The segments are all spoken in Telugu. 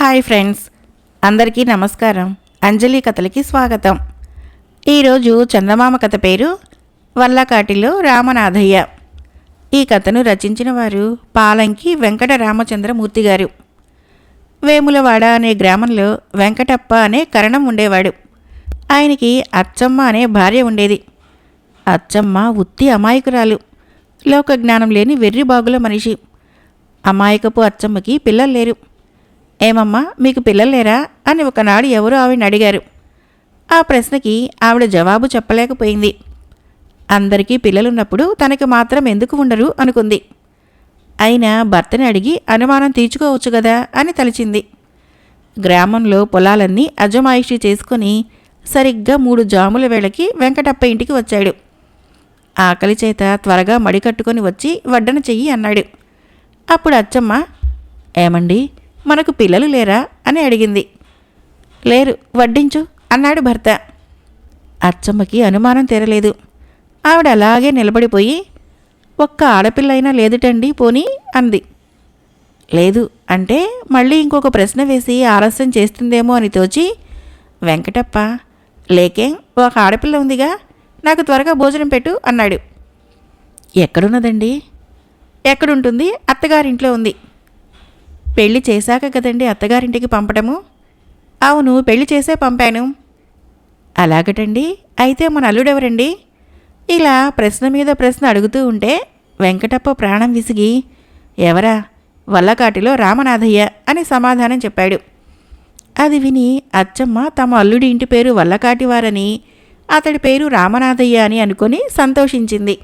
హాయ్ ఫ్రెండ్స్ అందరికీ నమస్కారం. అంజలి కథలకి స్వాగతం. ఈరోజు చందమామ కథ పేరు వల్లకాటిలో రామనాథయ్య. ఈ కథను రచించిన వారు పాలంకి వెంకట రామచంద్రమూర్తి గారు. వేములవాడ అనే గ్రామంలో వెంకటప్ప అనే కరణం ఉండేవాడు. ఆయనకి అచ్చమ్మ అనే భార్య ఉండేది. అచ్చమ్మ ఉత్తి అమాయకురాలు. లోక జ్ఞానం లేని వెర్రి బాగుల మనిషి. అమాయకపు అచ్చమ్మకి పిల్లలు లేరు. ఏమమ్మా మీకు పిల్లలు లేరా? అని ఒకనాడు ఎవరో ఆవిడని అడిగారు. ఆ ప్రశ్నకి ఆవిడ జవాబు చెప్పలేకపోయింది. అందరికీ పిల్లలున్నప్పుడు తనకి మాత్రం ఎందుకు ఉండరు? అనుకుంది. అయినా భర్తని అడిగి అనుమానం తీర్చుకోవచ్చు కదా? అని తలిచింది. గ్రామంలో పొలాలన్నీ అజమాయిషీ చేసుకుని సరిగ్గా మూడు జాముల వేళకి వెంకటప్ప ఇంటికి వచ్చాడు. ఆకలి చేత త్వరగా మడి కట్టుకొని వచ్చి వడ్డన చెయ్యి అన్నాడు. అప్పుడు అచ్చమ్మ ఏమండి? మనకు పిల్లలు లేరా? అని అడిగింది. లేరు. వడ్డించు అన్నాడు భర్త. అచ్చమ్మకి అనుమానం తీరలేదు. ఆవిడ అలాగే నిలబడిపోయి ఒక్క ఆడపిల్లైనా లేదుటండి పోనీ అంది. లేదు అంటే మళ్ళీ ఇంకొక ప్రశ్న వేసి ఆలస్యం చేస్తుందేమో అని తోచి వెంకటప్ప లేకేం ఒక ఆడపిల్ల ఉందిగా నాకు త్వరగా భోజనం పెట్టు అన్నాడు. ఎక్కడున్నదండి? ఎక్కడుంటుంది? అత్తగారింట్లో ఉంది. పెళ్ళి చేశాక కదండి అత్తగారింటికి పంపటము? అవును పెళ్ళి చేసే పంపాను. అలాగటండి? అయితే మన అల్లుడెవరండి? ఇలా ప్రశ్న మీద ప్రశ్న అడుగుతూ ఉంటే వెంకటప్ప ప్రాణం విసిగి ఎవరా? వల్లకాటిలో రామనాథయ్య అని సమాధానం చెప్పాడు. అది విని అచ్చమ్మ తమ అల్లుడి ఇంటి పేరు వల్లకాటివారని అతడి పేరు రామనాథయ్య అని అనుకొని సంతోషించింది.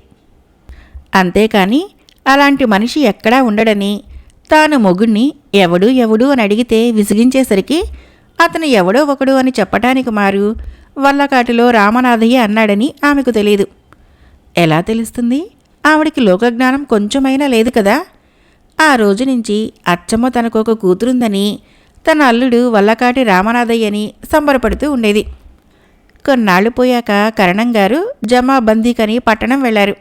అంతేకాని అలాంటి మనిషి ఎక్కడా ఉండడని తాను మొగుణ్ణి ఎవడు ఎవడు అని అడిగితే విసిగించేసరికి అతను ఎవడో ఒకడు అని చెప్పటానికి మారు. వల్లకాటిలో రామనాథయ్య అన్నాడని ఆమెకు తెలియదు ఎలా తెలుస్తుంది? ఆవిడికి లోకజ్ఞానం కొంచెమైనా లేదు కదా. ఆ రోజు నుంచి అచ్చమ్మ తనకు ఒక కూతురుందని తన అల్లుడు వల్లకాటి రామనాథయ్యని సంబరపడుతూ ఉండేది. కొన్నాళ్ళు పోయాక కరణం గారు జమాబందీకని పట్టణం వెళ్ళారు.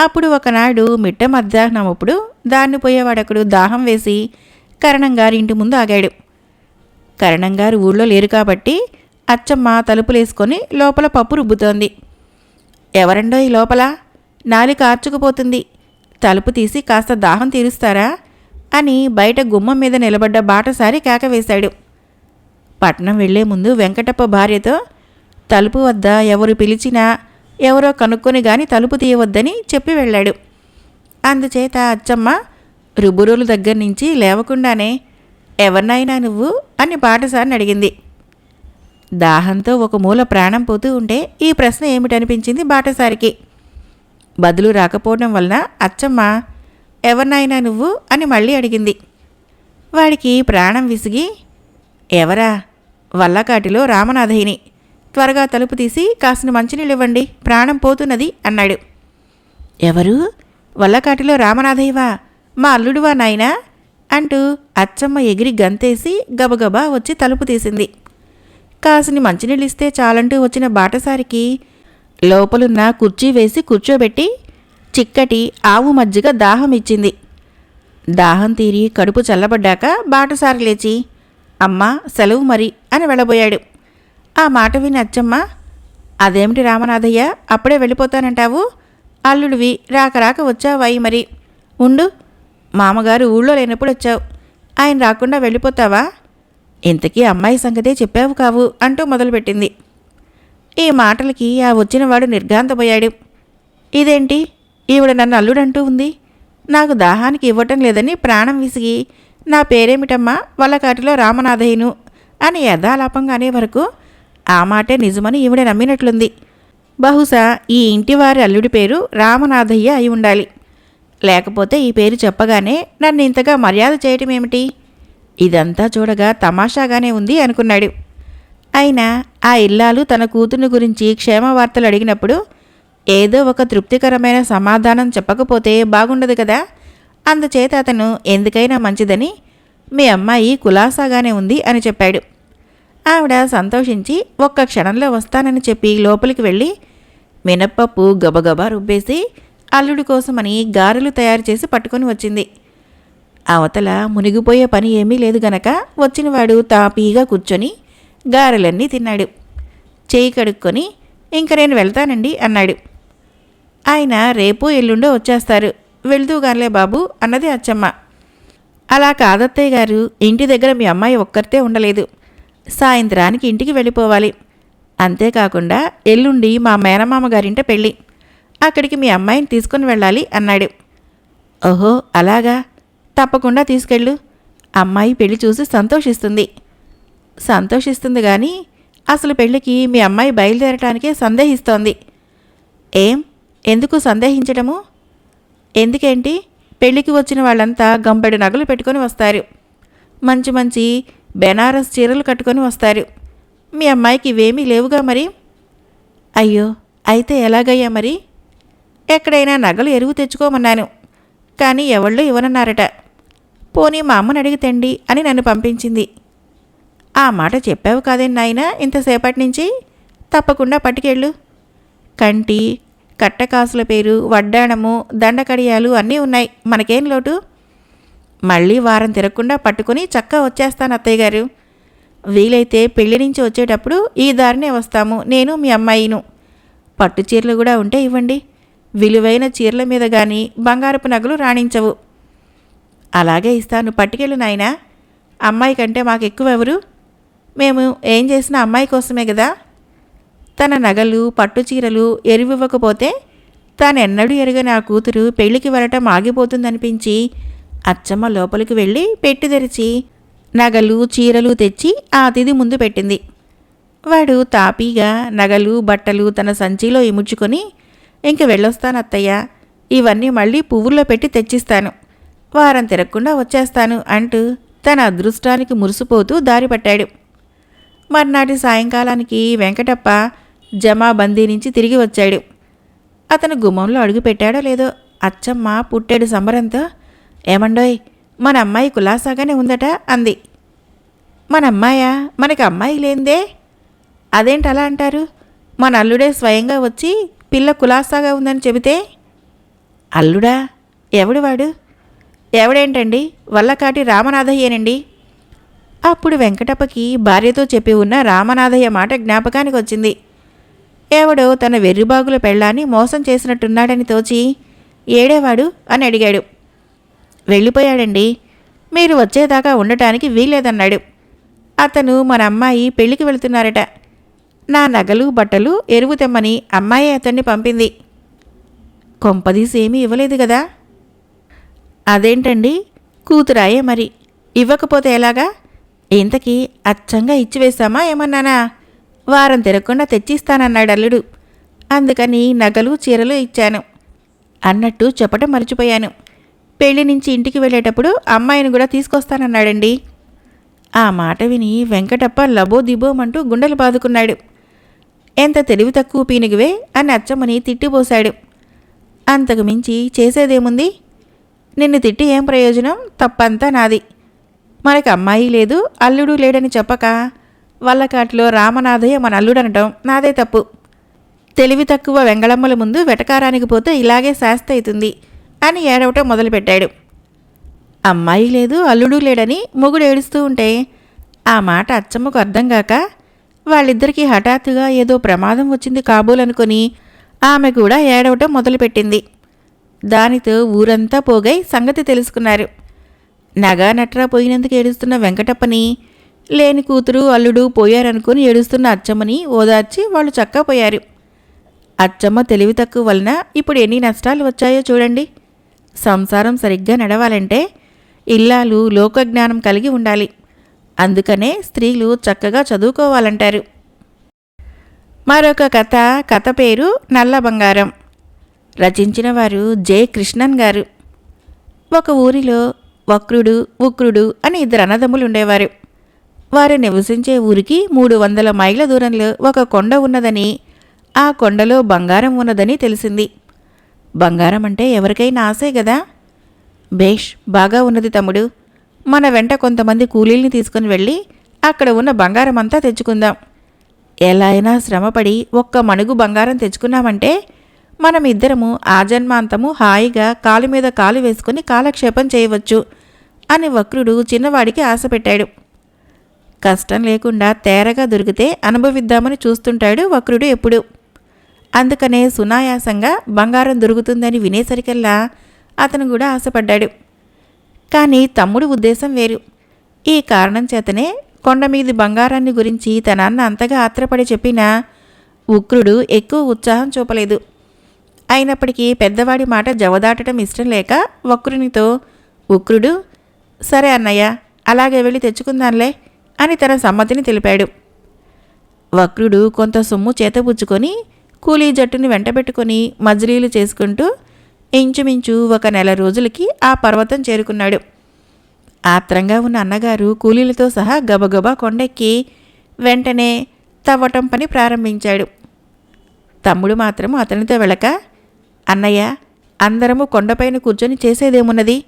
అప్పుడు ఒకనాడు మిట్ట మధ్యాహ్నం అప్పుడు దాన్ని పోయేవాడొకడు దాహం వేసి కరణం గారి ఇంటి ముందు ఆగాడు. కరణం గారు ఊళ్ళో లేరు కాబట్టి అచ్చమ్మ తలుపులేసుకొని లోపల పప్పు రుబ్బుతోంది. ఎవరండో ఈ లోపల? నాలి కార్చుకుపోతుంది తలుపు తీసి కాస్త దాహం తీరుస్తారా? అని బయట గుమ్మం మీద నిలబడ్డ బాటసారి కేక వేశాడు. పట్నం వెళ్ళే ముందు వెంకటప్ప భార్యతో తలుపు వద్ద ఎవరు పిలిచినా ఎవరో కనుక్కొని గాని తలుపు తీయవద్దని చెప్పి వెళ్ళాడు. అందుచేత అచ్చమ్మ రుబురుల దగ్గర నుంచి లేవకుండానే ఎవరినైనా నువ్వు? అని పాటసారిని అడిగింది. దాహంతో ఒక మూల ప్రాణం పోతూ ఉంటే ఈ ప్రశ్న ఏమిటనిపించింది బాటసారికి. బదులు రాకపోవడం వలన అచ్చమ్మ ఎవరినైనా నువ్వు? అని మళ్ళీ అడిగింది. వాడికి ప్రాణం విసిగి ఎవరా? వల్లకాటిలో రామనాథయ్యని. త్వరగా తలుపు తీసి కాసిన మంచినీళ్ళు ఇవ్వండి ప్రాణం పోతున్నది అన్నాడు. ఎవరు? వల్లకాటిలో రామనాథయ్యవా? మా అల్లుడువా నాయనా అంటూ అచ్చమ్మ ఎగిరి గంతేసి గబగబా వచ్చి తలుపు తీసింది. కాసిని మంచినీళ్ళిస్తే చాలంటూ వచ్చిన బాటసారికి లోపలున్న కుర్చీ వేసి కూర్చోబెట్టి చిక్కటి ఆవు మజ్జిగ దాహం ఇచ్చింది. దాహం తీరి కడుపు చల్లబడ్డాక బాటసారి లేచి అమ్మ సెలవు మరి అని వెళ్ళబోయాడు. ఆ మాట విని అచ్చమ్మ అదేమిటి రామనాథయ్య అప్పుడే వెళ్ళిపోతానంటావు? అల్లుడివి రాక రాక వచ్చావాయి మరి. ఉండు మామగారు ఊళ్ళో లేనప్పుడు వచ్చావు. ఆయన రాకుండా వెళ్ళిపోతావా? ఇంతకీ అమ్మాయి సంగతే చెప్పావు కావు అంటూ మొదలుపెట్టింది. ఈ మాటలకి ఆ వచ్చినవాడు నిర్ఘాంతపోయాడు ఇదేంటి? ఈవిడ నన్ను అల్లుడంటూ ఉంది. నాకు దాహానికి ఇవ్వటం లేదని ప్రాణం విసిగి నా పేరేమిటమ్మా? వల్లకాటిలో రామనాథయ్యను అని యథాలాపంగా అనే వరకు ఆ మాటే నిజమని ఈవిడ నమ్మినట్లుంది. బహుశా ఈ ఇంటివారి అల్లుడి పేరు రామనాథయ్య అయి ఉండాలి. లేకపోతే ఈ పేరు చెప్పగానే నన్ను ఇంతగా మర్యాద చేయటం ఏమిటి? ఇదంతా చూడగా తమాషాగానే ఉంది అనుకున్నాడు. అయినా ఆ ఇల్లాలు తన కూతుర్ని గురించి క్షేమ వార్తలు అడిగినప్పుడు ఏదో ఒక తృప్తికరమైన సమాధానం చెప్పకపోతే బాగుండదు కదా? అందుచేత అతను ఎందుకైనా మంచిదని మీ అమ్మాయి కులాసాగానే ఉంది అని చెప్పాడు. ఆవిడ సంతోషించి ఒక్క క్షణంలో వస్తానని చెప్పి లోపలికి వెళ్ళి మినప్పప్పు గబగబా రుబ్బేసి అల్లుడి కోసమని గారెలు తయారు చేసి పట్టుకొని వచ్చింది. అవతల మునిగిపోయే పని ఏమీ లేదు గనక వచ్చినవాడు తాపీగా కూర్చొని గారెలన్నీ తిన్నాడు. చేయి కడుక్కొని ఇంక నేను వెళ్తానండి అన్నాడు. ఆయన రేపు ఎల్లుండో వచ్చేస్తారు. వెళ్తూగానిలే బాబు అన్నది అచ్చమ్మ. అలా కాదత్తయ్య గారు ఇంటి దగ్గర మీ అమ్మాయి ఒక్కరితే ఉండలేదు. సాయంత్రానికి ఇంటికి వెళ్ళిపోవాలి. అంతేకాకుండా ఎల్లుండి మా మేనమామ గారింట పెళ్ళి. అక్కడికి మీ అమ్మాయిని తీసుకుని వెళ్ళాలి అన్నాడు. ఓహో అలాగా? తప్పకుండా తీసుకెళ్ళు. అమ్మాయి పెళ్ళి చూసి సంతోషిస్తుంది. సంతోషిస్తుంది కానీ అసలు పెళ్ళికి మీ అమ్మాయి బయలుదేరటానికే సందేహిస్తోంది. ఏం? ఎందుకు సందేహించడము ఎందుకేంటి? పెళ్ళికి వచ్చిన వాళ్ళంతా గంపెడు నగలు పెట్టుకొని వస్తారు. మంచి మంచి బెనారస్ చీరలు కట్టుకొని వస్తారు. మీ అమ్మాయికి ఇవేమీ లేవుగా మరి? అయ్యో అయితే ఎలాగయ్యా మరి? ఎక్కడైనా నగలు ఎరువు తెచ్చుకోమన్నాను. కానీ ఎవళ్ళు ఇవ్వనన్నారట. పోనీ మా అమ్మని అడిగితేండి అని నన్ను పంపించింది. ఆ మాట చెప్పావు కాదేం నాయనా ఇంతసేపటి నుంచి తప్పకుండా పట్టుకెళ్ళు. కంటి కట్టకాసుల పేరు వడ్డాణము దండకడియాలు అన్నీ ఉన్నాయి. మనకేం లోటు? మళ్ళీ వారం తిరగకుండా పట్టుకుని చక్క వచ్చేస్తాను అత్తయ్య గారు. వీలైతే పెళ్ళి నుంచి వచ్చేటప్పుడు ఈ దారినే వస్తాము. నేను మీ అమ్మాయిను. పట్టు చీరలు కూడా ఉంటే ఇవ్వండి. విలువైన చీరల మీద కానీ బంగారపు నగలు రాణించవు. అలాగే ఇస్తాను పట్టుకెళ్ళు నాయనా. అమ్మాయి కంటే మాకు ఎక్కువ ఎవరు మేము ఏం చేసినా అమ్మాయి కోసమే కదా తన నగలు పట్టు చీరలు ఎరువివ్వకపోతే తానెన్నడూ ఎరుగని ఆ కూతురు పెళ్ళికి వెళ్ళటం ఆగిపోతుందనిపించి అచ్చమ్మ లోపలికి వెళ్ళి పెట్టి తెరిచి నగలు చీరలు తెచ్చి ఆ అతిథి ముందు పెట్టింది. వాడు తాపీగా నగలు బట్టలు తన సంచిలో ఇముడ్చుకొని ఇంక వెళ్ళొస్తాను అత్తయ్య. ఇవన్నీ మళ్ళీ పువ్వుల్లో పెట్టి తెచ్చిస్తాను. వారం తిరగకుండా వచ్చేస్తాను అంటూ తన అదృష్టానికి మురిసిపోతూ దారి పట్టాడు. మర్నాటి సాయంకాలానికి వెంకటప్ప జమాబందీ నుంచి తిరిగి వచ్చాడు. అతను గుమ్మంలో అడుగు పెట్టాడో లేదో అచ్చమ్మ పుట్టాడు సంబరంతో ఏమండోయ్ మన అమ్మాయి కులాసాగానే ఉందట అంది. మన అమ్మాయా మనకి అమ్మాయి లేందే అదేంటి అలా అంటారు? మన అల్లుడే స్వయంగా వచ్చి పిల్ల కులాసాగా ఉందని చెబితే అల్లుడా ఎవడు వాడు? ఎవడేంటండి? వల్లకాటి రామనాథయ్యేనండి? అప్పుడు వెంకటప్పకి భార్యతో చెప్పి ఉన్న రామనాథయ్య మాట జ్ఞాపకానికి వచ్చింది. ఎవడో తన వెర్రిబాగుల పెళ్ళాన్ని మోసం చేసినట్టున్నాడని తోచి ఏడేవాడు? అని అడిగాడు. వెళ్ళిపోయాడండి. మీరు వచ్చేదాకా ఉండటానికి వీల్లేదన్నాడు. అతను మన అమ్మాయి పెళ్ళికి వెళుతున్నారట. నా నగలు బట్టలు ఎరువు తెమ్మని అమ్మాయి అతన్ని పంపింది. కొంపదీసి ఏమీ ఇవ్వలేదు కదా అదేంటండి? కూతురాయే మరి. ఇవ్వకపోతే ఎలాగా? ఇంతకీ అచ్చంగా ఇచ్చివేశామా ఏమన్నానా? వారం తిరగకుండా తెచ్చిస్తానన్నాడు అల్లుడు. అందుకని నగలు చీరలు ఇచ్చాను. అన్నట్టు చెప్పటం మర్చిపోయాను. పెళ్ళి నుంచి ఇంటికి వెళ్ళేటప్పుడు అమ్మాయిని కూడా తీసుకొస్తానన్నాడండి. ఆ మాట విని వెంకటప్ప లబో దిబోమంటూ గుండెలు బాదుకున్నాడు. ఎంత తెలివి తక్కువ పీనుగువే అని అచ్చమ్మని తిట్టిపోశాడు. అంతకు మించి చేసేదేముంది? నిన్ను తిట్టి ఏం ప్రయోజనం? తప్పంతా నాది. మనకి అమ్మాయి లేదు అల్లుడు లేడని చెప్పక వల్లకాట్లో రామనాథయ్య మన అల్లుడనటం నాదే తప్పు. తెలివి తక్కువ వెంగళమ్మల ముందు వెటకారానికి పోతే ఇలాగే శాస్త అవుతుంది అని ఏడవటం మొదలుపెట్టాడు. అమ్మాయి లేదు అల్లుడు లేడని మొగుడు ఏడుస్తూ ఉంటే ఆ మాట అచ్చమ్మకు అర్థం కాక వాళ్ళిద్దరికీ హఠాత్తుగా ఏదో ప్రమాదం వచ్చింది కాబోలనుకొని ఆమె కూడా ఏడవటం మొదలుపెట్టింది. దానితో ఊరంతా పోగై సంగతి తెలుసుకున్నారు. నగా నట్రా పోయినందుకు ఏడుస్తున్న వెంకటప్పని లేని కూతురు అల్లుడు పోయారనుకుని ఏడుస్తున్న అచ్చమ్మని ఓదార్చి వాళ్ళు చక్కపోయారు. అచ్చమ్మ తెలివి తక్కువ వలన ఇప్పుడు ఎన్ని నష్టాలు వచ్చాయో చూడండి. సంసారం సరిగ్గా నడవాలంటే ఇల్లాలు లోకజ్ఞానం కలిగి ఉండాలి. అందుకనే స్త్రీలు చక్కగా చదువుకోవాలంటారు. మరొక కథ కథ పేరు నల్ల బంగారం. రచించిన వారు జె. కృష్ణన్ గారు. ఒక ఊరిలో వక్రుడు ఉక్రుడు అని ఇద్దరు అన్నదమ్ములు ఉండేవారు. వారు నివసించే ఊరికి మూడు వందల మైళ్ళ దూరంలో ఒక కొండ ఉన్నదని ఆ కొండలో బంగారం ఉన్నదని తెలిసింది. బంగారం అంటే ఎవరికైనా ఆశే కదా భేష్ బాగా ఉన్నది తమ్ముడు. మన వెంట కొంతమంది కూలీల్ని తీసుకుని వెళ్ళి అక్కడ ఉన్న బంగారం అంతా తెచ్చుకుందాం. ఎలా అయినా శ్రమపడి ఒక్క మణుగు బంగారం తెచ్చుకున్నామంటే మనం ఇద్దరము ఆ జన్మాంతము హాయిగా కాలు మీద కాలు వేసుకుని కాలక్షేపం చేయవచ్చు అని వక్రుడు చిన్నవాడికి ఆశ పెట్టాడు. కష్టం లేకుండా తేరగా దొరికితే అనుభవిద్దామని చూస్తుంటాడు వక్రుడు ఎప్పుడు. అందుకనే సునాయాసంగా బంగారం దొరుకుతుందని వినేసరికల్లా అతను కూడా ఆశపడ్డాడు. కానీ తమ్ముడు ఉద్దేశం వేరు. ఈ కారణం చేతనే కొండ మీది బంగారాన్ని గురించి తన అన్న అంతగా ఆత్రపడి చెప్పినా ఉక్రుడు ఎక్కువ ఉత్సాహం చూపలేదు. అయినప్పటికీ పెద్దవాడి మాట జవదాటడం ఇష్టం లేక వక్రునితో ఉక్రుడు సరే అన్నయ్య అలాగే వెళ్ళి తెచ్చుకుందాంలే అని తన సమ్మతిని తెలిపాడు. వక్రుడు కొంత సొమ్ము చేతపుచ్చుకొని కూలీ జట్టుని వెంటబెట్టుకొని మజిలీలు చేసుకుంటూ ఇంచుమించు ఒక నెల రోజులకి ఆ పర్వతం చేరుకున్నాడు. ఆత్రంగా ఉన్న అన్నగారు కూలీలతో సహా గబగబా కొండెక్కి వెంటనే తవ్వటం పని ప్రారంభించాడు. తమ్ముడు మాత్రం అతనితో వెళ్ళక అన్నయ్య అందరము కొండపైన కూర్చొని చేసేదేమున్నది?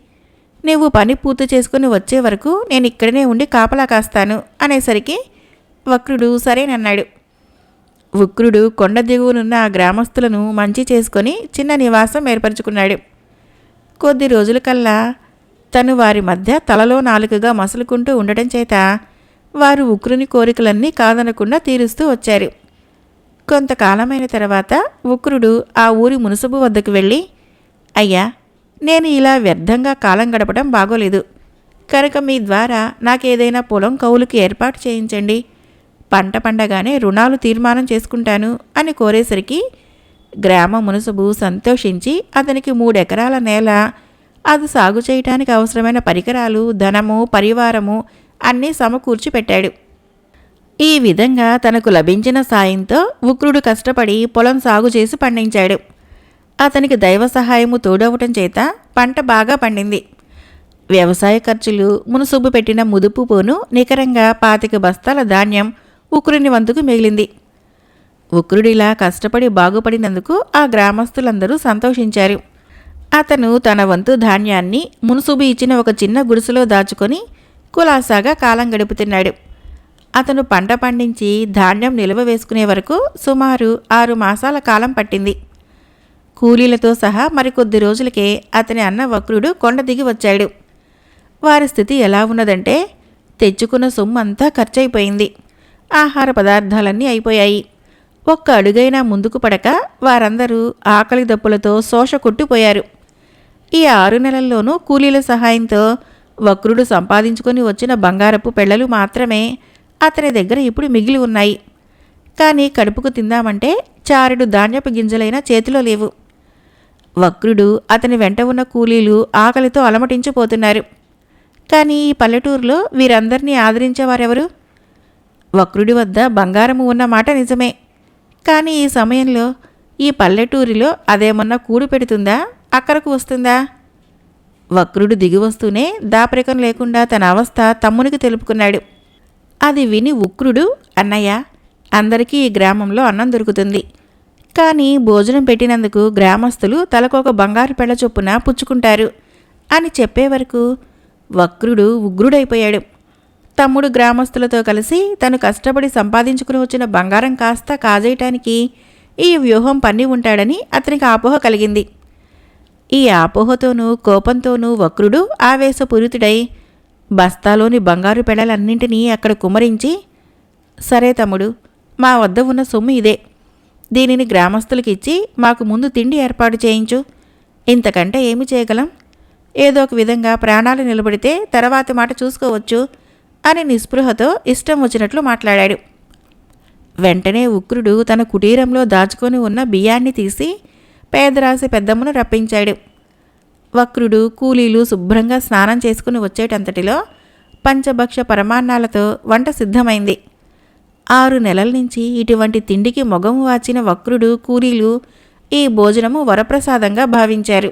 నువ్వు పని పూర్తి చేసుకుని వచ్చే వరకు నేను ఇక్కడనే ఉండి కాపలా కాస్తాను అనేసరికి వక్రుడు సరేనన్నాడు. ఉక్రుడు కొండ దిగువనున్న ఆ గ్రామస్తులను మంచి చేసుకొని చిన్న నివాసం ఏర్పరచుకున్నాడు. కొద్ది రోజుల కల్లా తను వారి మధ్య తలలో నాలుకగా మసులుకుంటూ ఉండటం చేత వారు ఉక్రుని కోరికలన్నీ కాదనకుండా తీరుస్తూ వచ్చారు. కొంతకాలమైన తర్వాత ఉక్రుడు ఆ ఊరి మునుసబు వద్దకు వెళ్ళి అయ్యా నేను ఇలా వ్యర్థంగా కాలం గడపడం బాగోలేదు. కనుక మీ ద్వారా నాకేదైనా పొలం కౌలుకి ఏర్పాటు చేయించండి. పంట పండగానే రుణాలు తీర్మానం చేసుకుంటాను అని కోరేసరికి గ్రామ మునుసుబు సంతోషించి అతనికి మూడెకరాల నేల అది సాగు చేయటానికి అవసరమైన పరికరాలు ధనము పరివారము అన్నీ సమకూర్చి పెట్టాడు. ఈ విధంగా తనకు లభించిన సాయంతో ఉక్రుడు కష్టపడి పొలం సాగు చేసి పండించాడు. అతనికి దైవ సహాయము తోడవటం చేత పంట బాగా పండింది. వ్యవసాయ ఖర్చులు మునుసుబ్బు పెట్టిన ముదుపు పోను నికరంగా పాతిక బస్తాల ధాన్యం ఉక్రుని వంతుకు మిగిలింది. ఉక్రుడిలా కష్టపడి బాగుపడినందుకు ఆ గ్రామస్తులందరూ సంతోషించారు. అతను తన వంతు ధాన్యాన్ని మునుసుబు ఇచ్చిన ఒక చిన్న గుడిసెలో దాచుకొని కులాసాగా కాలం గడుపుతున్నాడు. అతను పంట పండించి ధాన్యం నిల్వ వేసుకునే వరకు సుమారు ఆరు మాసాల కాలం పట్టింది. కూలీలతో సహా మరికొద్ది రోజులకే అతని అన్న వక్రుడు కొండ దిగి వచ్చాడు. వారి స్థితి ఎలా ఉన్నదంటే తెచ్చుకున్న సొమ్ము అంతా ఖర్చయిపోయింది. ఆహార పదార్థాలన్నీ అయిపోయాయి. ఒక్క అడుగైనా ముందుకు పడక వారందరూ ఆకలి దప్పులతో శోష కొట్టిపోయారు ఈ ఆరు నెలల్లోనూ కూలీల సహాయంతో వక్రుడు సంపాదించుకొని వచ్చిన బంగారపు పెళ్ళలు మాత్రమే అతని దగ్గర ఇప్పుడు మిగిలి ఉన్నాయి. కానీ కడుపుకు తిందామంటే చారుడు ధాన్యపు గింజలైనా చేతిలో లేవు. వక్రుడు అతని వెంట ఉన్న కూలీలు ఆకలితో అలమటించిపోతున్నారు. కానీ ఈ పల్లెటూరులో వీరందరినీ ఆదరించేవారెవరు? వక్రుడి వద్ద బంగారము ఉన్న మాట నిజమే. కానీ ఈ సమయంలో ఈ పల్లెటూరిలో అదేమన్నా కూడు పెడుతుందా? అక్కడకు వస్తుందా? వక్రుడు దిగి వస్తూనే దాపరికం లేకుండా తన అవస్థ తమ్మునికి తెలుపుకున్నాడు. అది విని ఉక్రుడు అన్నయ్య అందరికీ ఈ గ్రామంలో అన్నం దొరుకుతుంది. కానీ భోజనం పెట్టినందుకు గ్రామస్తులు తలకొక బంగారు పెళ్ళ చొప్పున పుచ్చుకుంటారు అని చెప్పే వరకు వక్రుడు ఉగ్రుడైపోయాడు. తమ్ముడు గ్రామస్తులతో కలిసి తను కష్టపడి సంపాదించుకుని వచ్చిన బంగారం కాస్త కాజేయటానికి ఈ వ్యూహం పన్ని ఉంటాడని అతనికి ఆపోహ కలిగింది. ఈ ఆపోహతోనూ కోపంతోనూ వక్రుడు ఆవేశపూరితుడై బస్తాలోని బంగారు పెడలన్నింటినీ అక్కడ కుమరించి సరే తమ్ముడు మా వద్ద ఉన్న సొమ్ము ఇదే. దీనిని గ్రామస్తులకిచ్చి మాకు ముందు తిండి ఏర్పాటు చేయించు. ఇంతకంటే ఏమి చేయగలం? ఏదో ఒక విధంగా ప్రాణాలు నిలబడితే తర్వాతి మాట చూసుకోవచ్చు. అని నిస్పృహతో ఇష్టం వచ్చినట్లు మాట్లాడాడు. వెంటనే ఉక్రుడు తన కుటీరంలో దాచుకొని ఉన్న బియ్యాన్ని తీసి పేదరాశి పెద్దమ్మను రప్పించాడు. వక్రుడు కూలీలు శుభ్రంగా స్నానం చేసుకుని వచ్చేటంతటిలో పంచభక్ష పరమాన్నాలతో వంట సిద్ధమైంది. ఆరు నెలల నుంచి ఇటువంటి తిండికి మొగము వాచిన వక్రుడు కూలీలు ఈ భోజనము వరప్రసాదంగా భావించారు.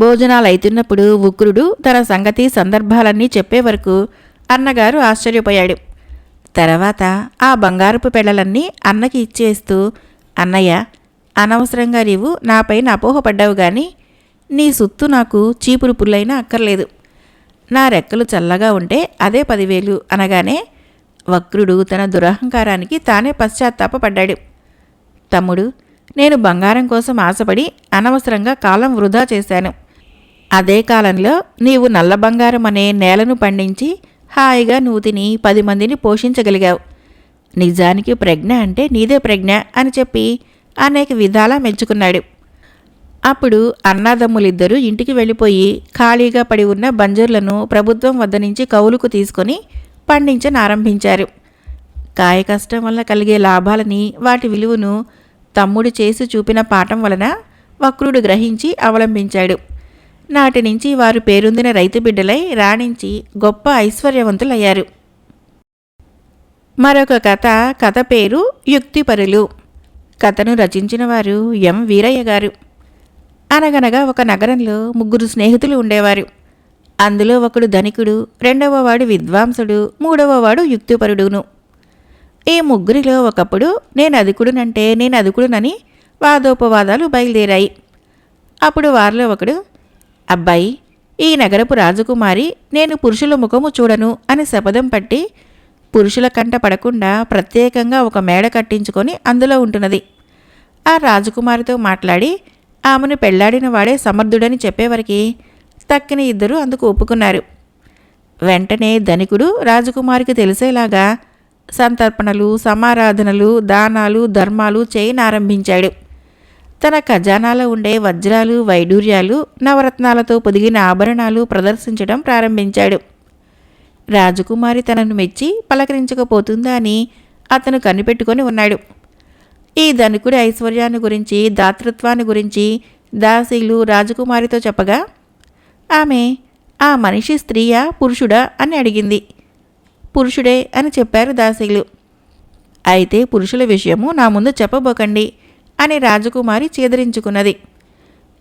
భోజనాలు అవుతున్నప్పుడు ఉక్రుడు తన సంగతి సందర్భాలన్నీ చెప్పే వరకు అన్నగారు ఆశ్చర్యపోయాడు. తర్వాత ఆ బంగారపు పెళ్ళలన్నీ అన్నకి ఇచ్చేస్తూ అన్నయ్య అనవసరంగా నీవు నాపైన అపోహపడ్డావు గాని నీ సుత్తు నాకు చీపురు పుల్లైనా అక్కర్లేదు. నా రెక్కలు చల్లగా ఉంటే అదే పదివేలు అనగానే వక్రుడు తన దురహంకారానికి తానే పశ్చాత్తాపపడ్డాడు. తమ్ముడు నేను బంగారం కోసం ఆశపడి అనవసరంగా కాలం వృధా చేశాను. అదే కాలంలో నీవు నల్ల బంగారం అనే నేలను పండించి హాయిగా నువ్వు తిని పది మందిని పోషించగలిగావు. నిజానికి ప్రజ్ఞ అంటే నీదే ప్రజ్ఞ అని చెప్పి అనేక విధాలా మెచ్చుకున్నాడు. అప్పుడు అన్నాదమ్ములిద్దరూ ఇంటికి వెళ్ళిపోయి ఖాళీగా పడి ఉన్న బంజర్లను ప్రభుత్వం వద్ద నుంచి కౌలుకు తీసుకొని పండించనారంభించారు కాయ కష్టం వల్ల కలిగే లాభాలని వాటి విలువను తమ్ముడు చేసి చూపిన పాఠం వలన వక్రుడు గ్రహించి అవలంబించాడు. నాటి నుంచి వారు పేరొందిన రైతు బిడ్డలై రాణించి గొప్ప ఐశ్వర్యవంతులయ్యారు. మరొక కథ కథ పేరు యుక్తిపరులు. కథను రచించిన వారు ఎం వీరయ్య గారు. అనగనగా ఒక నగరంలో ముగ్గురు స్నేహితులు ఉండేవారు. అందులో ఒకడు ధనికుడు రెండవవాడు విద్వాంసుడు మూడవవాడు యుక్తిపరుడును. ఈ ముగ్గురిలో ఒకప్పుడు నేను అధికుడునంటే నేను అధికుడునని వాదోపవాదాలు బయలుదేరాయి. అప్పుడు వారిలో ఒకడు అబ్బాయి ఈ నగరపు రాజకుమారి నేను పురుషుల ముఖము చూడను అని శపథం పట్టి పురుషుల కంట పడకుండా ప్రత్యేకంగా ఒక మేడ కట్టించుకొని అందులో ఉంటున్నది. ఆ రాజకుమారితో మాట్లాడి ఆమెను పెళ్ళాడిన వాడే సమర్థుడని చెప్పేవరికి తక్కిన ఇద్దరు అందుకు ఒప్పుకున్నారు. వెంటనే ధనికుడు రాజకుమారికి తెలిసేలాగా సంతర్పణలు సమారాధనలు దానాలు ధర్మాలు చేయనారంభించాడు. తన ఖజానాలో ఉండే వజ్రాలు వైడూర్యాలు నవరత్నాలతో పొదిగిన ఆభరణాలు ప్రదర్శించడం ప్రారంభించాడు. రాజకుమారి తనను మెచ్చి పలకరించకపోతుందా అని అతను కనిపెట్టుకొని ఉన్నాడు. ఈ ధనికుడి ఐశ్వర్యాన్ని గురించి దాతృత్వాన్ని గురించి దాసీలు రాజకుమారితో చెప్పగా ఆమె ఆ మనిషి స్త్రీయా పురుషుడా? అని అడిగింది. పురుషుడే అని చెప్పారు దాసీలు. అయితే పురుషుల విషయము నా ముందు చెప్పబోకండి. అని రాజకుమారి చేదరించుకున్నది.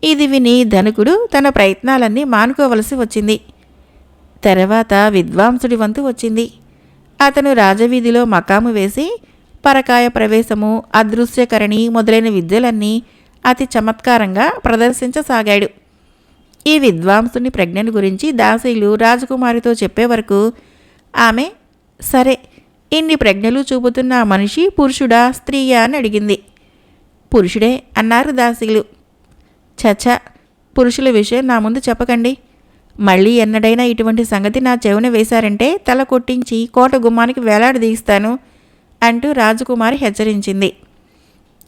ఇది విని ధనుకుడు తన ప్రయత్నాలన్నీ మానుకోవలసి వచ్చింది. తర్వాత విద్వాంసుడి వంతు వచ్చింది. అతను రాజవీధిలో మకాము వేసి పరకాయ ప్రవేశము అదృశ్యకరణి మొదలైన విద్యలన్నీ అతి చమత్కారంగా ప్రదర్శించసాగాడు. ఈ విద్వాంసుని ప్రజ్ఞను గురించి దాసీలు రాజకుమారితో చెప్పే వరకు ఆమె సరే ఇన్ని ప్రజ్ఞలు చూపుతున్న మనిషి పురుషుడా స్త్రీయా అని అడిగింది. పురుషుడే అన్నారు దాసీలు. చచ పురుషుల విషయం నా ముందు చెప్పకండి. మళ్ళీ ఎన్నడైనా ఇటువంటి సంగతి నా చెవున వేశారంటే తల కొట్టించి కోట గుమ్మానికి వేలాడదీస్తాను అంటూ రాజకుమారి హెచ్చరించింది.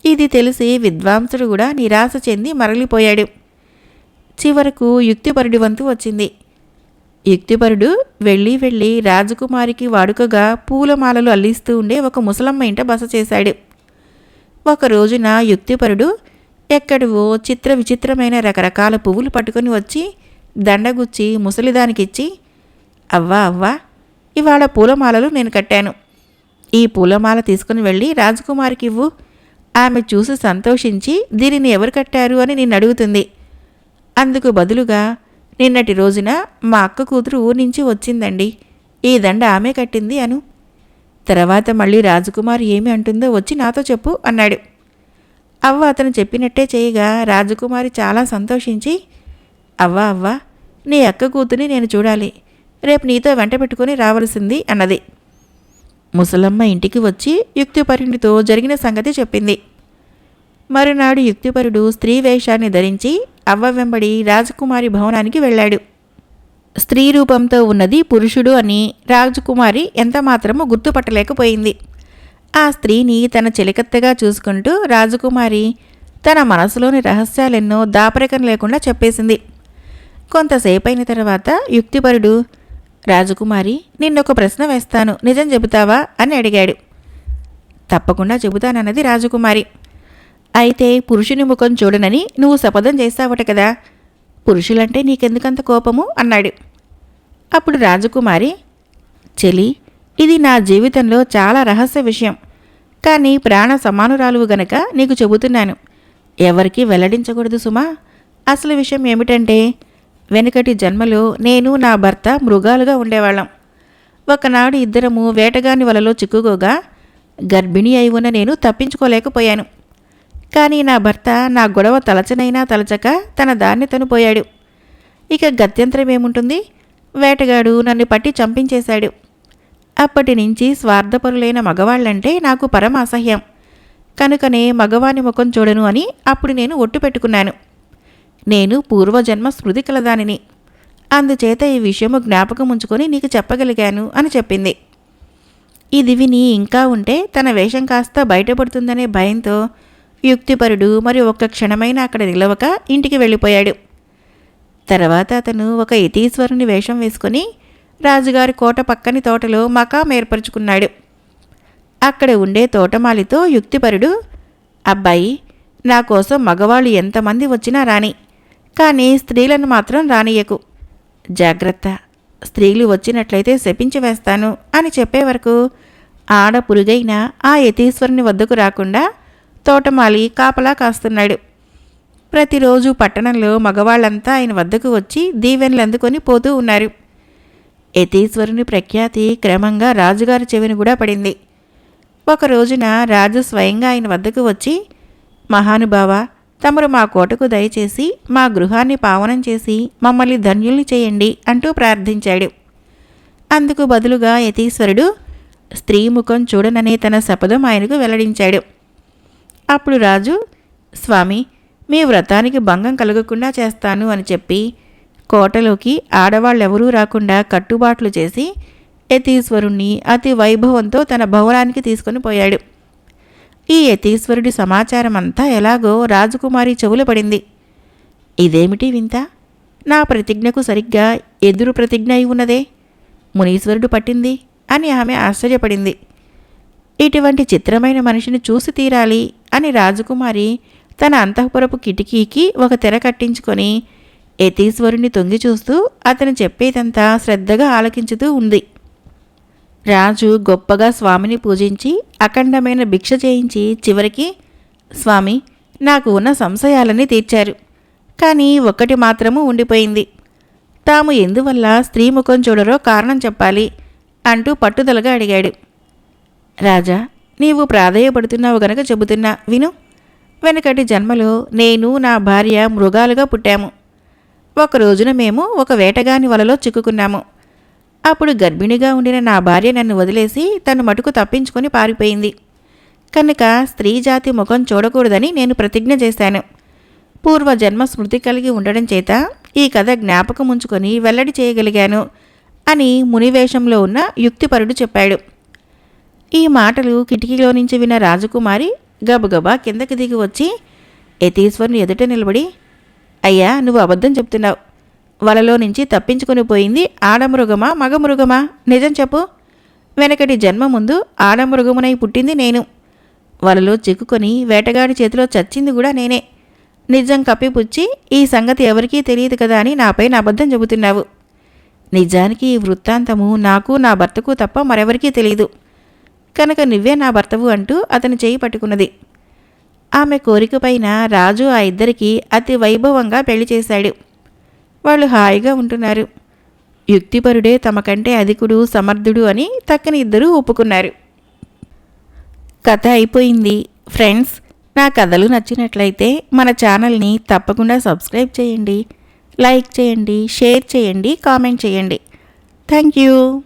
ఇది తెలిసి విద్వాంసుడు కూడా నిరాశ చెంది మరలిపోయాడు. చివరకు యుక్తిపరుడి వంతు వచ్చింది. యుక్తిపరుడు వెళ్ళి వెళ్ళి రాజకుమారికి వాడుకగా పూలమాలలు అల్లిస్తూ ఉండే ఒక ముసలమ్మ ఇంట బస చేశాడు. ఒక రోజున యుక్తిపరుడు ఎక్కడివో చిత్ర విచిత్రమైన రకరకాల పువ్వులు పట్టుకొని వచ్చి దండగుచ్చి ముసలిదానికిచ్చి అవ్వా అవ్వా ఇవాళ పూలమాలలు నేను కట్టాను. ఈ పూలమాల తీసుకుని వెళ్ళి రాజకుమారికి ఇవ్వు ఆమె చూసి సంతోషించి దీనిని ఎవరు కట్టారు? అని నిన్ను అడుగుతుంది అందుకు బదులుగా నిన్నటి రోజున మా అక్క కూతురు ఊరి నుంచి వచ్చిందండి. ఈ దండ ఆమె కట్టింది అను. తర్వాత మళ్ళీ రాజకుమారి ఏమి అంటుందో వచ్చి నాతో చెప్పు అన్నాడు. అవ్వ అతను చెప్పినట్టే చేయగా రాజకుమారి చాలా సంతోషించి అవ్వా అవ్వ నీ అక్క కూతుని నేను చూడాలి. రేపు నీతో వెంట పెట్టుకుని రావలసింది అన్నది. ముసలమ్మ ఇంటికి వచ్చి యుక్తిపరుడితో జరిగిన సంగతి చెప్పింది. మరునాడు యుక్తిపరుడు స్త్రీ వేషాన్ని ధరించి అవ్వ వెంబడి రాజకుమారి భవనానికి వెళ్ళాడు. స్త్రీ రూపంతో ఉన్నది పురుషుడు అని రాజకుమారి ఎంతమాత్రమూ గుర్తుపట్టలేకపోయింది. ఆ స్త్రీని తన చెలికత్తగా చూసుకుంటూ రాజకుమారి తన మనసులోని రహస్యాలెన్నో దాపరికం లేకుండా చెప్పేసింది. కొంతసేపైన తర్వాత యుక్తిపరుడు రాజకుమారి నిన్నొక ప్రశ్న వేస్తాను. నిజం చెబుతావా? అని అడిగాడు. తప్పకుండా చెబుతానన్నది రాజకుమారి. అయితే పురుషుని ముఖం చూడనని నువ్వు శపథం చేస్తావట కదా. పురుషులంటే నీకెందుకంత కోపము? అన్నాడు. అప్పుడు రాజకుమారి చెలి ఇది నా జీవితంలో చాలా రహస్య విషయం. కానీ ప్రాణ సమానురాలువు గనక నీకు చెబుతున్నాను. ఎవరికీ వెల్లడించకూడదు సుమా. అసలు విషయం ఏమిటంటే వెనుకటి జన్మలో నేను నా భర్త మృగాలుగా ఉండేవాళ్ళం. ఒకనాడు ఇద్దరము వేటగాని వలలో చిక్కుకోగా గర్భిణి అయి ఉన్న నేను తప్పించుకోలేకపోయాను. కానీ నా భర్త నా గొడవ తలచనైనా తలచక తన దాన్ని తను పోయాడు ఇక గత్యంతరం ఏముంటుంది? వేటగాడు నన్ను పట్టి చంపించేశాడు. అప్పటి నుంచి స్వార్థపరులైన మగవాళ్ళంటే నాకు పరమ అసహ్యం. కనుకనే మగవాని ముఖం చూడను అని అప్పుడు నేను ఒట్టు పెట్టుకున్నాను. నేను పూర్వజన్మ స్మృతి కలదానిని. అందుచేత ఈ విషయము జ్ఞాపకం ఉంచుకొని నీకు చెప్పగలిగాను అని చెప్పింది. ఇది విని ఇంకా ఉంటే తన వేషం కాస్త బయటపడుతుందనే భయంతో యుక్తిపరుడు మరి ఒక్క క్షణమైన అక్కడ నిలవక ఇంటికి వెళ్ళిపోయాడు. తర్వాత అతను ఒక యతీశ్వరుని వేషం వేసుకొని రాజుగారి కోట పక్కని తోటలో మకాం ఏర్పరచుకున్నాడు. అక్కడ ఉండే తోటమాలితో యుక్తిపరుడు అబ్బాయి నా కోసం మగవాళ్ళు ఎంతమంది వచ్చినా రాని కానీ స్త్రీలను మాత్రం రానియకు జాగ్రత్త స్త్రీలు వచ్చినట్లయితే శపించి వేస్తాను అని చెప్పే వరకు ఆడ పురుగైన ఆ యతీశ్వరుని వద్దకు రాకుండా తోటమాలి కాపలా కాస్తున్నాడు. ప్రతిరోజు పట్టణంలో మగవాళ్ళంతా ఆయన వద్దకు వచ్చి దీవెనలు అందుకొని పోతూ ఉన్నారు. యతీశ్వరుని ప్రఖ్యాతి క్రమంగా రాజుగారి చెవిని కూడా పడింది. ఒక రోజున రాజు స్వయంగా ఆయన వద్దకు వచ్చి మహానుభావ తమరు మా కోటకు దయచేసి మా గృహాన్ని పావనం చేసి మమ్మల్ని ధన్యుల్ని చేయండి అంటూ ప్రార్థించాడు. అందుకు బదులుగా యతీశ్వరుడు స్త్రీ ముఖం చూడననే తన శపథం ఆయనకు వెల్లడించాడు. అప్పుడు రాజు స్వామి మీ వ్రతానికి భంగం కలగకుండా చేస్తాను అని చెప్పి కోటలోకి ఆడవాళ్ళెవరూ రాకుండా కట్టుబాట్లు చేసి యతీశ్వరుణ్ణి అతి వైభవంతో తన భవనానికి తీసుకొని పోయాడు. ఈ యతీశ్వరుడి సమాచారం అంతా ఎలాగో రాజకుమారి చెవులు పడింది. ఇదేమిటి వింత? నా ప్రతిజ్ఞకు సరిగ్గా ఎదురు ప్రతిజ్ఞ అయి ఉన్నదే? మునీశ్వరుడు పట్టింది? అని ఆమె ఆశ్చర్యపడింది. ఇటువంటి చిత్రమైన మనిషిని చూసి తీరాలి. అని రాజకుమారి తన అంతఃపురపు కిటికీకి ఒక తెర కట్టించుకొని యతీశ్వరుణ్ణి తొంగి చూస్తూ అతను చెప్పేదంతా శ్రద్ధగా ఆలకించుతూ ఉంది. రాజు గొప్పగా స్వామిని పూజించి అఖండమైన భిక్ష చేయించి చివరికి స్వామి నాకు ఉన్న సంశయాలని తీర్చారు. కానీ ఒక్కటి మాత్రము ఉండిపోయింది. తాము ఎందువల్ల స్త్రీ ముఖం చూడరో కారణం చెప్పాలి అంటూ పట్టుదలగా అడిగాడు. రాజా నీవు ప్రాధేయపడుతున్నావు గనక చెబుతున్నా విను. వెనకటి జన్మలో నేను నా భార్య మృగాలుగా పుట్టాము. ఒక రోజున మేము ఒక వేటగాని వలలో చిక్కుకున్నాము. అప్పుడు గర్భిణిగా ఉండిన నా భార్య నన్ను వదిలేసి తను మటుకు తప్పించుకొని పారిపోయింది. కనుక స్త్రీ జాతి ముఖం చూడకూడదని నేను ప్రతిజ్ఞ చేశాను. పూర్వజన్మ స్మృతి కలిగి ఉండడం చేత ఈ కథ జ్ఞాపకం ఉంచుకొని వెల్లడి చేయగలిగాను అని మునివేషంలో ఉన్న యుక్తిపరుడు చెప్పాడు. ఈ మాటలు కిటికీలో నుంచి విన్న రాజకుమారి గబగబా కిందకి దిగి వచ్చి యతీశ్వరుని ఎదుట నిలబడి అయ్యా నువ్వు అబద్ధం చెప్తున్నావు. వలలో నుంచి తప్పించుకొని పోయింది ఆడమృగమా మగమృగమా? నిజం చెప్పు. వెనకటి జన్మ ముందు ఆడమృగమునై పుట్టింది నేను. వలలో చిక్కుకొని వేటగాడి చేతిలో చచ్చింది కూడా నేనే. నిజం కప్పిపుచ్చి ఈ సంగతి ఎవరికీ తెలియదు కదా అని నాపైన అబద్ధం చెబుతున్నావు. నిజానికి ఈ వృత్తాంతము నాకు నా భర్తకు తప్ప మరెవరికీ తెలియదు. కనుక నువ్వే నా భర్తవు అంటూ అతని చేయి పట్టుకున్నది. ఆమె కోరిక పైన రాజు ఆ ఇద్దరికి అతి వైభవంగా పెళ్ళి చేశాడు. వాళ్ళు హాయిగా ఉంటున్నారు. యుక్తిపరుడే తమకంటే అధికుడు సమర్థుడు అని తక్కని ఇద్దరూ ఒప్పుకున్నారు. కథ అయిపోయింది. ఫ్రెండ్స్ నా కథలు నచ్చినట్లయితే మన ఛానల్ని తప్పకుండా సబ్స్క్రైబ్ చేయండి. లైక్ చేయండి షేర్ చేయండి కామెంట్ చేయండి. Thank you.